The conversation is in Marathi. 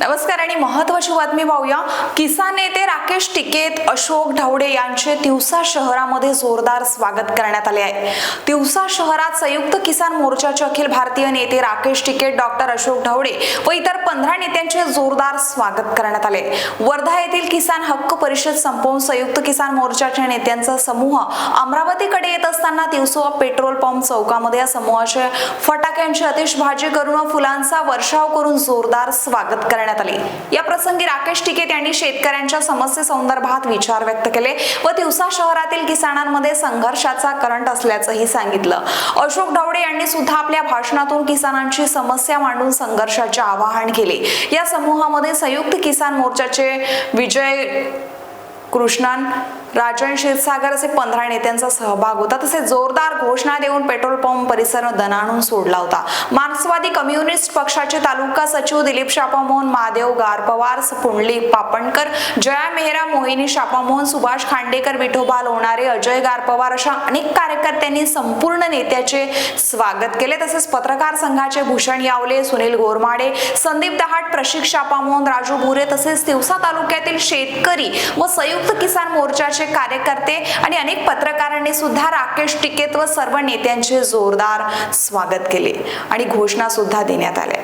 नमस्कार आणि महत्वाची बातमी पाहूया. किसान नेते राकेश टिकेत अशोक ढावडे यांचे तिवसा शहरामध्ये जोरदार स्वागत करण्यात आले आहे. तिवसा शहरात संयुक्त किसान मोर्चाचे अखिल भारतीय नेते राकेश टिकेत डॉक्टर अशोक ढवळे व इतर पंधरा नेत्यांचे जोरदार स्वागत करण्यात आले. वर्धा येथील किसान हक्क परिषद संपवून संयुक्त किसान मोर्चाच्या नेत्यांचा समूह अमरावतीकडे येत असताना तिवसा पेट्रोल पंप चौकामध्ये या समूहाचे फटाक्यांची आतिषबाजी करून फुलांचा वर्षाव करून जोरदार स्वागत करण्यात आले. या प्रसंगी राकेश टिकेत यांनी शेतकऱ्यांच्या समस्येसंदर्भात विचार व्यक्त केले व तिवसा शहरातील किसानांमध्ये संघर्षाचा करंट असल्याचंही सांगितलं. अशोक ढवडे यांनी सुद्धा आपल्या भाषणातून किसानांची समस्या मांडून संघर्षाचे आवाहन केले. या समूहामध्ये संयुक्त किसान मोर्चाचे विजय कृष्णान राजन क्षीरसागर असे पंधरा नेत्यांचा सहभाग होता. तसे जोरदार घोषणा देऊन पेट्रोल पंप परिसर दणाणून सोडला होता. मार्क्सवादी कम्युनिस्ट पक्षाचे तालुका सचिव दिलीप शापामोहन महादेव गारपवार पुंडली पापणकर जया मेहरा मोहिनी शापामोहन सुभाष खांडेकर विठोबा लोणारे अजय गारपवार अशा अनेक कार्यकर्त्यांनी संपूर्ण नेत्याचे स्वागत केले. तसेच पत्रकार संघाचे भूषण यावले सुनील गोरमाडे संदीप दहाट प्रशिक शापामोहन राजू भुरे तसेच तिवसा तालुक्यातील शेतकरी व संयुक्त संयुक्त किसान मोर्चाचे कार्यकर्ते आणि अनेक पत्रकारांनी सुद्धा राकेश टिकेत व सर्व नेत्यांचे जोरदार स्वागत केले आणि घोषणा सुद्धा देण्यात आल्या.